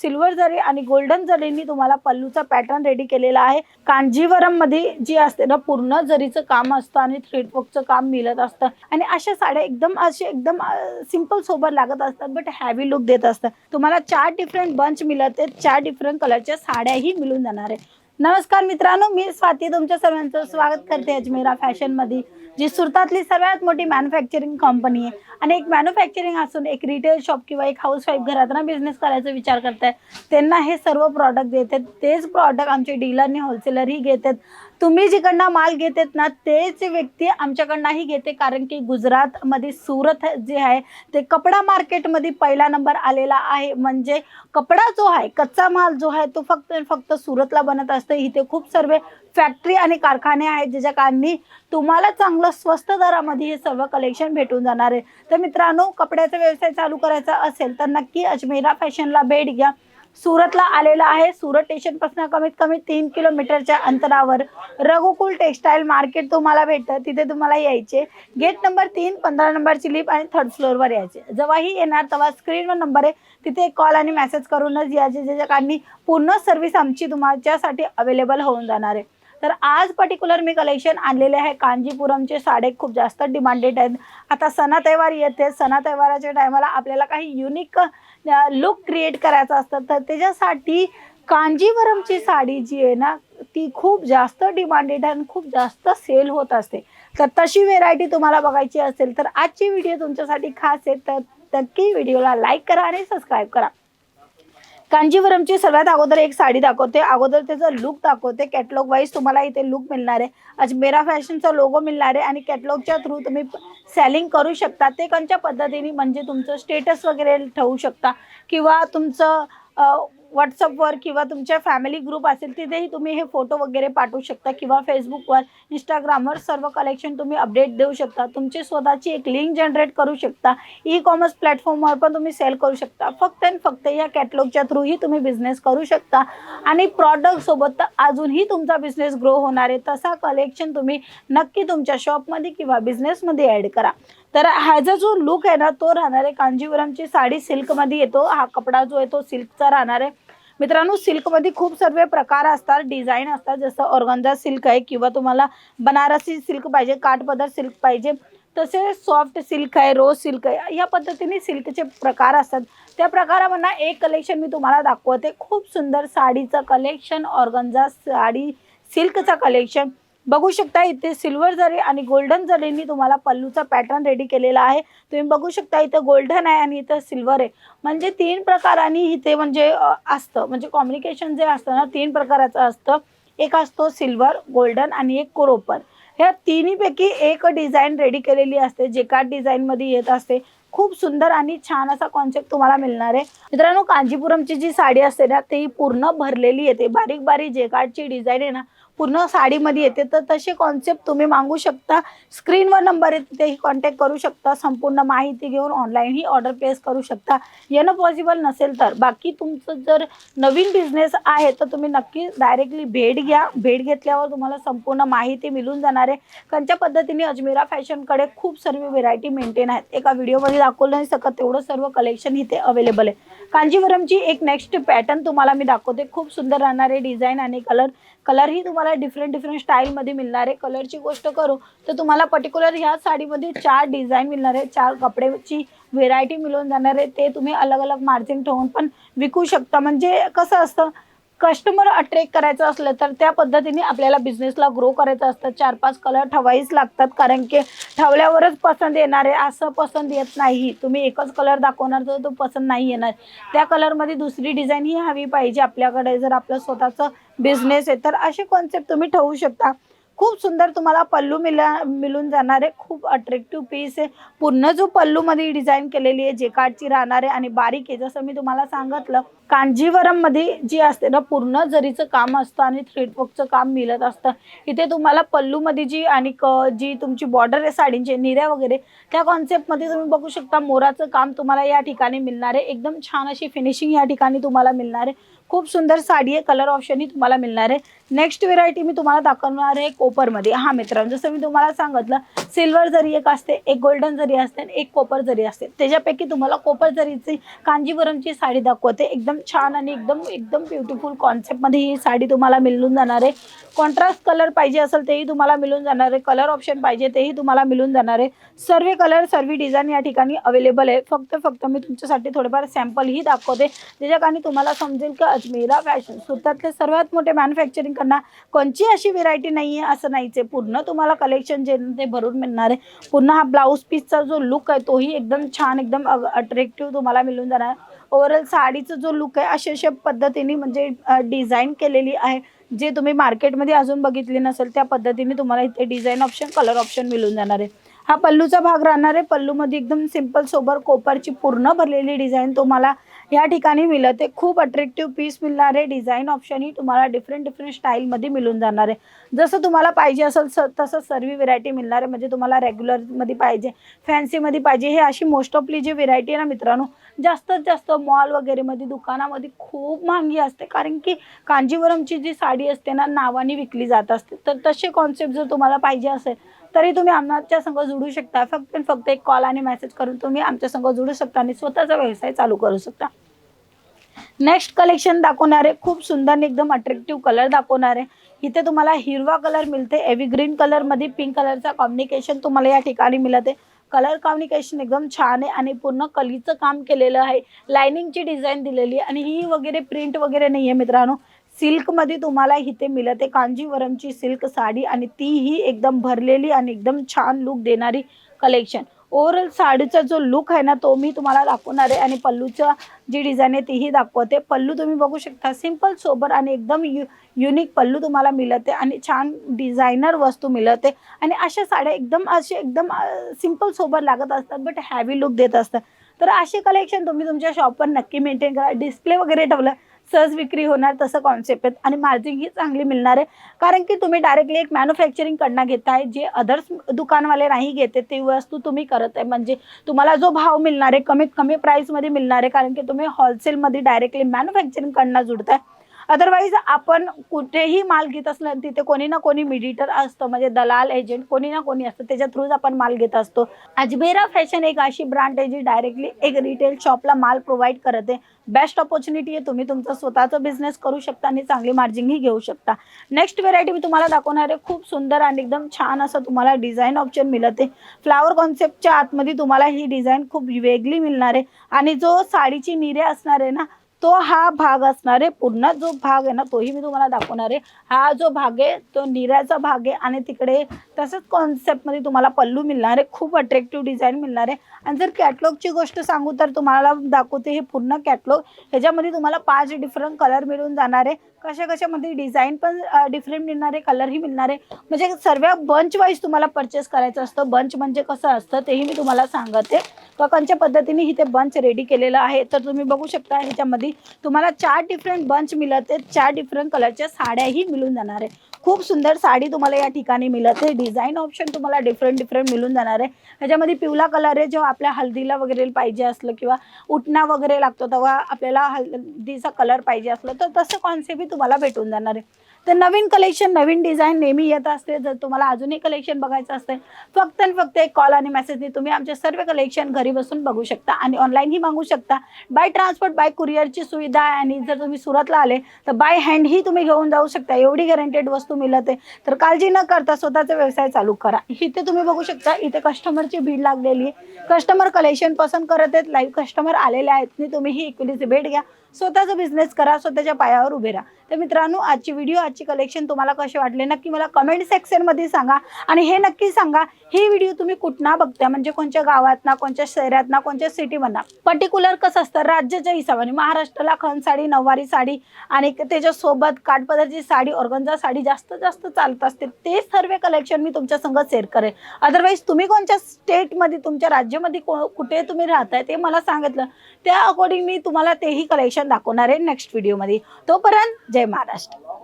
Silver जरी आणि golden जरींनी तुम्हाला पल्लूचा पॅटर्न रेडी केलेला आहे. कांजीवरममध्ये जी असते ना पूर्ण जरीचं काम असतं आणि थ्रेडवर्कचं काम मिळत असतं. आणि अशा साड्या एकदम असे एकदम सिंपल सोबत लागत असतात बट हॅवी लुक देत असतात तुम्हाला चार डिफरंट बंच मिळत आहेत चार डिफरंट कलरच्या साड्याही मिळून जाणार आहे. नमस्कार मित्रांनो मी स्वाती तुमच्या सर्वांचं स्वागत करते अजमेरा फॅशनमध्ये जी सुरतातली सर्वात मोठी मॅन्युफॅक्चरिंग कंपनी आहे. आणि एक मॅन्युफॅक्चरिंग असून एक रिटेल शॉप किंवा एक हाऊस वाईफ घरात बिझनेस करायचा विचार करताय. त्यांना हे सर्व प्रॉडक्ट देतात. तेच प्रॉडक्ट आमचे डीलरने होलसेलरही घेतात. तुम्ही जिकडनं माल घेतात ना तेच व्यक्ती आमच्याकडनंही घेते. कारण की गुजरातमध्ये सुरत जे आहे ते कपडा मार्केटमध्ये पहिला नंबर आलेला आहे. म्हणजे कपडा जो आहे कच्चा माल जो आहे तो फक्त फक्त सुरतला बनत असतं. इथे खूप सर्व फॅक्टरी आणि कारखाने आहेत ज्याच्या कारणी तुम्हाला चांगलं स्वस्त दरामध्ये हे सर्व कलेक्शन भेटून जाणार आहे. तर मित्रांनो कपड्याचा व्यवसाय चालू करायचा असेल तर नक्की अजमेरा फॅशनला भेट घ्या. सुरतला आलेला आहे. सुरत स्टेशनपासून कमीत कमी तीन किलोमीटरच्या अंतरावर रघुकुल टेक्सटाईल मार्केट तुम्हाला भेटतं. तिथे तुम्हाला यायचे. गेट नंबर तीन पंधरा नंबरची लिप आणि थर्ड फ्लोअरवर यायचे. जेव्हाही येणार तेव्हा स्क्रीनवर नंबर आहे. तिथे कॉल आणि मेसेज करूनच यायचे ज्याच्या कारणी पूर्ण सर्व्हिस आमची तुमच्यासाठी अवेलेबल होऊन जाणार आहे. तर आज पर्टिक्युलर मी कलेक्शन आणलेले आहे. कांजीपुरमचे साडे खूप जास्त डिमांडेड आहेत. आता सणा तहेवार येते. सणा तहेवाराच्या टायमाला आपल्याला काही युनिक लुक क्रिएट करायचा असतं तर त्याच्यासाठी कांजीवरमची साडी जी आहे ना ती खूप जास्त डिमांडेड आणि खूप जास्त सेल होत असते. तर तशी व्हेरायटी तुम्हाला बघायची असेल तर आजची व्हिडिओ तुमच्यासाठी खास आहे तर नक्की व्हिडिओला लाईक करा आणि सबस्क्राईब करा. कांजीवरमची सर्वात अगोदर एक साडी दाखवते. अगोदर त्याचं लुक दाखवते. कॅटलॉग वाईज तुम्हाला इथे लुक मिळणार आहे. अजमेरा फॅशनचा लोगो मिळणार आहे आणि कॅटलॉगच्या थ्रू तुम्ही सेलिंग करू शकता. ते कोणत्या पद्धतीने? म्हणजे तुमचं स्टेटस वगैरे ठेवू शकता. किंवा तुमचं व्हॉट्सअपवर किंवा तुमच्या फॅमिली ग्रुप असेल तिथेही तुम्ही हे फोटो वगैरे पाठवू शकता किंवा फेसबुकवर इंस्टाग्रामवर सर्व कलेक्शन तुम्ही अपडेट देऊ शकता. तुमची स्वतःची एक लिंक जनरेट करू शकता. ई कॉमर्स प्लॅटफॉर्मवर पण तुम्ही सेल करू शकता. फक्त आणि फक्त या कॅटलॉगच्या थ्रूही तुम्ही बिझनेस करू शकता. आणि प्रॉडक्टसोबत तर अजूनही तुमचा बिझनेस ग्रो होणार आहे. तसा कलेक्शन तुम्ही नक्की तुमच्या शॉपमध्ये किंवा बिझनेसमध्ये ॲड करा. तर ह्याचा जो लुक आहे ना तो राहणार आहे कांजीवरमची साडी. सिल्कमध्ये येतो. हा कपडा जो आहे तो सिल्कचा राहणार आहे. मित्रांनो सिल्कमध्ये खूप सर्व प्रकार असतात डिझाईन असतात. जसं ऑर्गंजा सिल्क आहे किंवा तुम्हाला बनारसी सिल्क पाहिजे काठपदर सिल्क पाहिजे तसे सॉफ्ट सिल्क आहे रोज सिल्क आहे या पद्धतीने सिल्कचे प्रकार असतात. त्या प्रकारामधनं एक कलेक्शन मी तुम्हाला दाखवते. खूप सुंदर साडीचं कलेक्शन ऑर्गंजा साडी सिल्कचं कलेक्शन बघू शकता इथे सिल्वर जरी आणि गोल्डन जरींनी तुम्हाला पल्लूचा पॅटर्न रेडी केलेला आहे. तुम्ही बघू शकता इथं गोल्डन आहे आणि इथं सिल्वर आहे. म्हणजे तीन प्रकारांनी इथे म्हणजे असतं. म्हणजे कॉम्युनिकेशन जे असतं ना तीन प्रकाराचं असतं. एक असतो सिल्वर गोल्डन आणि एक कोरोपर ह्या तिन्हीपैकी एक डिझाईन रेडी केलेली असते जे का डिझाईनमध्ये येत असते. खूप सुंदर आणि छान असा कॉन्सेप्ट तुम्हाला मिळणार आहे. मित्रांनो कांजीपुरमची जी साडी असते ना ती पूर्ण भरलेली येते. बारीक बारीक जेकार्डची डिझाईन आहे ना पूर्ण साडीमध्ये येते. तर तसे कॉन्सेप्ट तुम्ही मागू शकता. स्क्रीनवर नंबर येते तिथेही कॉन्टॅक्ट करू शकता. संपूर्ण माहिती घेऊन ऑनलाईनही ऑर्डर प्लेस करू शकता. येणं पॉसिबल नसेल तर. बाकी तुमचं जर नवीन बिझनेस आहे तर तुम्ही नक्की डायरेक्टली भेट घ्या. भेट घेतल्यावर तुम्हाला संपूर्ण माहिती मिळून जाणार आहे. कोणत्या पद्धतीने अजमेरा फॅशनकडे खूप सर्व व्हेरायटी मेंटेन आहेत. एका व्हिडिओमध्ये दाखवलं नाही सकत तेवढं सर्व कलेक्शन इथे अवेलेबल आहे. कांजीवरमची एक नेक्स्ट पॅटर्न तुम्हाला मी दाखवते. खूप सुंदर राहणारे डिझाईन आणि कलर कलरही तुम्हाला डिफरंट डिफरंट स्टाईलमध्ये मिळणार आहे. कलरची गोष्ट करू तर तुम्हाला पर्टिक्युलर ह्या साडीमध्ये चार डिझाईन मिळणार आहे चार कपड्याची व्हेरायटी मिळून जाणार आहे. ते तुम्ही अलग अलग मार्जिन ठेवून पण विकू शकता. म्हणजे कसं असतं कस्टमर अट्रॅक्ट करायचं असलं तर त्या पद्धतीने आपल्याला बिझनेसला ग्रो करायचं असतं. चार पाच कलर ठवाईच लागतात. कारण की ठेवल्यावरच पसंत येणार. आहे असं पसंत येत नाही. तुम्ही एकच कलर दाखवणार तर तो पसंत नाही येणार. त्या कलरमध्ये दुसरी डिझाईन ही हवी पाहिजे आपल्याकडे. जर आपलं स्वतःचं बिझनेस आहे तर असे कॉन्सेप्ट तुम्ही ठेवू शकता. खूप सुंदर तुम्हाला पल्लू मिला मिळून जाणार आहे. खूप अट्रॅक्टिव्ह पीस आहे. पूर्ण जो पल्लूमध्ये डिझाईन केलेली आहे जेकार्डची राहणार आहे आणि बारीक आहे. जसं मी तुम्हाला सांगितलं कांजीवरममध्ये जी असते ना पूर्ण जरीचं काम असतं आणि थ्रेडवर्कचं काम मिळत असतं. इथे तुम्हाला पल्लूमध्ये जी आणि क जी तुमची बॉर्डर आहे साडींची निऱ्या वगैरे त्या कॉन्सेप्टमध्ये तुम्ही बघू शकता मोराचं काम तुम्हाला या ठिकाणी मिळणार आहे. एकदम छान अशी फिनिशिंग या ठिकाणी तुम्हाला मिळणार आहे. खूप सुंदर साडी आहे कलर ऑप्शनही तुम्हाला मिळणार आहे. नेक्स्ट व्हेरायटी मी तुम्हाला दाखवणार आहे कोपरमध्ये. हा मित्रांनो जसं मी तुम्हाला सांगितलं सिल्वर जरी एक असते एक गोल्डन जरी असते आणि एक कोपर जरी असते त्याच्यापैकी तुम्हाला कोपर जरीची कांजीवरमची साडी दाखवते. एकदम छान आणि एकदम एकदम ब्युटिफुल कॉन्सेप्टमध्ये ही साडी तुम्हाला मिळून जाणार आहे. कॉन्ट्रास्ट कलर पाहिजे असेल तेही तुम्हाला मिळून जाणार आहे. कलर ऑप्शन पाहिजे तेही तुम्हाला मिळून जाणार आहे. सर्व कलर सर्व डिझाईन या ठिकाणी अवेलेबल आहे. फक्त फक्त मी तुमच्यासाठी थोडेफार सॅम्पलही दाखवते. ज्याच्या ठिकाणी तुम्हाला समजेल की अजमेरा फॅशन सुरतातले सर्वात मोठे मॅन्युफॅक्चरिंग करणार कोणची अशी व्हेरायटी नाही आहे असं नाहीच. आहे पूर्ण तुम्हाला कलेक्शन जे ते भरून मिळणार आहे. पूर्ण हा ब्लाऊज पीसचा जो लुक आहे तोही एकदम छान एकदम अट्रॅक्टिव्ह तुम्हाला मिळून जाणार. ओव्हरऑल साडीचा जो लुक आहे अशा अशा पद्धतीने म्हणजे डिझाईन केलेली आहे. जे तुम्ही मार्केटमध्ये अजून बघितली नसेल त्या पद्धतीने तुम्हाला इथे डिझाईन ऑप्शन कलर ऑप्शन मिळून जाणार आहे. हा पल्लूचा भाग राहणार आहे. पल्लूमध्ये एकदम सिंपल सोबर कोपरची पूर्ण भरलेली डिझाईन तुम्हाला या ठिकाणी मिळत आहे खूप अट्रॅक्टिव्ह पीस मिळणार आहे डिझाईन ऑप्शनही तुम्हाला डिफरंट डिफरंट स्टाईलमध्ये मिळून जाणार आहे. जसं तुम्हाला पाहिजे असेल स तसं सर्व व्हेरायटी मिळणार आहे. म्हणजे तुम्हाला रेग्युलरमध्ये पाहिजे फॅन्सीमध्ये पाहिजे. हे अशी मोस्ट ऑफली जी व्हेरायटी आहे ना मित्रांनो जास्तीत जास्त मॉल वगैरेमध्ये दुकानामध्ये खूप महागी असते. कारण की कांजीवरमची जी साडी असते ना नावाने विकली जात असते. तर तसे कॉन्सेप्ट जर तुम्हाला पाहिजे असेल तरी तुम्ही आमच्या संघ जुडू शकता. फक्त फक्त एक कॉल आणि मेसेज करून तुम्ही आमच्या संघ जुडू शकता आणि स्वतःचा व्यवसाय चालू करू शकता. नेक्स्ट कलेक्शन दाखवणार आहे खूप सुंदर आणि एकदम अट्रॅक्टिव्ह कलर दाखवणार. आहे इथे तुम्हाला हिरवा कलर मिळते. एव्ही ग्रीन कलरमध्ये पिंक कलरचा कॉम्बिनेशन तुम्हाला या ठिकाणी मिळत. आहे कलर कॉम्बिनेशन एकदम छान आहे आणि पूर्ण कलीचं काम केलेलं आहे. लायनिंगची डिझाईन दिलेली आहे आणि ही वगैरे प्रिंट वगैरे नाही आहे मित्रांनो सिल्कमध्ये तुम्हाला इथे मिळत आहे कांजीवरमची सिल्क साडी आणि तीही एकदम भरलेली आणि एकदम छान लुक देणारी कलेक्शन ओव्हरऑल साडीचा जो लुक आहे ना तो मी तुम्हाला दाखवणार आहे. आणि पल्लूचा जी डिझाईन आहे तीही दाखवते. पल्लू तुम्ही बघू शकता. सिंपल सोबर आणि एकदम यु युनिक पल्लू तुम्हाला मिळते. आणि छान डिझायनर वस्तू मिळते. आणि अशा साड्या एकदम असे एकदम सिंपल सोबर लागत असतात बट हॅवी लुक देत असतात. तर असे कलेक्शन तुम्ही तुमच्या शॉपवर नक्की मेंटेन करा. डिस्प्ले वगैरे ठेवलं सहज विक्री होणार तसं कॉन्सेप्ट आहे. आणि मार्जिन ही चांगली मिळणार आहे. कारण की तुम्ही डायरेक्टली एक मॅन्युफॅक्चरिंगकडनं घेताय जे अदर्स दुकानवाले नाही घेते ती वस्तू तुम्ही करत आहे. म्हणजे तुम्हाला जो भाव मिळणार आहे कमीत कमी प्राईसमध्ये मिळणार आहे. कारण की तुम्ही होलसेलमध्ये डायरेक्टली मॅन्युफॅक्चरिंगकडनं जुडताय. अदरवाईज आपण कुठेही माल घेत असलं तिथे कोणी ना कोणी मिडिटर असतं. म्हणजे दलाल एजंट कोणी ना कोणी असतं. त्याच्या थ्रूच आपण माल घेत असतो. अजमेरा फॅशन एक अशी ब्रँड आहे जी डायरेक्टली एक रिटेल शॉपला माल प्रोव्हाइड करते. बेस्ट ऑपॉर्च्युनिटी आहे तुम्ही तुमचा स्वतःचा बिझनेस करू शकता आणि चांगली मार्जिनही घेऊ शकता. नेक्स्ट व्हेरायटी मी तुम्हाला दाखवणार आहे. खूप सुंदर आणि एकदम छान असं तुम्हाला डिझाईन ऑप्शन मिळत. आहे फ्लावर कॉन्सेप्टच्या आतमध्ये तुम्हाला ही डिझाईन खूप वेगळी मिळणार आहे. आणि जो साडीची निरे असणार आहे ना तो हा भाग असणार आहे. पूर्ण जो भाग आहे ना तोही मी तुम्हाला दाखवणार आहे. हा जो भाग आहे तो निऱ्याचा भाग आहे आणि तिकडे तसंच कॉन्सेप्टमध्ये तुम्हाला पल्लू मिळणार आहे. खूप अट्रॅक्टिव्ह डिझाईन मिळणार आहे. आणि जर कॅटलॉगची गोष्ट सांगू तर तुम्हाला दाखवते हे पूर्ण कॅटलॉग ह्याच्यामध्ये तुम्हाला पाच डिफरंट कलर मिळून जाणार आहे. कशा कशामध्ये डिझाईन पण डिफरंट मिळणारे कलरही मिळणारे. म्हणजे सर्व बंच वाईज तुम्हाला परचेस करायचं असतं. बंच म्हणजे कसं असतं तेही मी तुम्हाला सांगते. कंच्या पद्धतीने इथे बंच रेडी केलेलं आहे. तर तुम्ही बघू शकता ह्याच्यामध्ये तुम्हाला चार डिफरंट बंच मिळत. चार डिफरंट कलरच्या साड्याही मिळून जाणार आहे. खूप सुंदर साडी तुम्हाला या ठिकाणी मिळत. आहे डिझाईन ऑप्शन तुम्हाला डिफरंट डिफरंट मिळून जाणार आहे. ह्याच्यामध्ये पिवळा कलर आहे जेव्हा आपल्या हल्दीला वगैरे पाहिजे असलं किंवा उठणा वगैरे लागतो तेव्हा आपल्याला हल्दीचा कलर पाहिजे असलं तर तसं कॉन्सेप्ट तुम्हाला भेटून जाणार आहे. तर नवीन कलेक्शन नवीन डिझाईन नेहमी येत असते. जर तुम्हाला अजूनही कलेक्शन बघायचं असते फक्त आणि फक्त एक कॉल आणि मेसेजने तुम्ही आमचे सर्व कलेक्शन घरी बसून बघू शकता आणि ऑनलाईनही मागू शकता. बाय ट्रान्सपोर्ट बाय कुरिअरची सुविधा आहे आणि जर तुम्ही सुरतला आले तर बाय हँडही तुम्ही घेऊन जाऊ शकता. एवढी गॅरंटेड वस्तू मिळते. तर काळजी न करता स्वतःचा व्यवसाय चालू करा. इथे तुम्ही बघू शकता इथे कस्टमरची भीड लागलेली आहे. कस्टमर कलेक्शन पसंत करत आहेत. लाईव्ह कस्टमर आलेले आहेत. तुम्ही ही भेट घ्या. स्वतःचा बिझनेस करा स्वतःच्या पायावर उभे राहा. तर मित्रांनो आजची व्हिडिओ आजची कलेक्शन तुम्हाला कसे वाटले? नक्की मला कमेंट सेक्शनमध्ये सांगा. आणि हे नक्की सांगा ही व्हिडिओ तुम्ही कुठना बघता म्हणजे कोणत्या गावात ना कोणत्या शहरात ना कोणत्या सिटीमधना पर्टिक्युलर कसं असतं? राज्याच्या हिशोबाने. महाराष्ट्राला खण साडी नऊवारी साडी आणि त्याच्यासोबत काठपदरची साडी ऑर्गन्झा साडी जास्त जास्त चालत असते. ते सर्व कलेक्शन मी तुमच्या संग शेअर करेन. अदरवाईज तुम्ही कोणत्या स्टेटमध्ये तुमच्या राज्यामध्ये को कुठे तुम्ही राहताय ते मला सांगितलं. त्या अकॉर्डिंग मी तुम्हाला तेही कलेक्शन दाखवणार आहे नेक्स्ट व्हिडिओमध्ये तोपर्यंत जय महाराष्ट्र.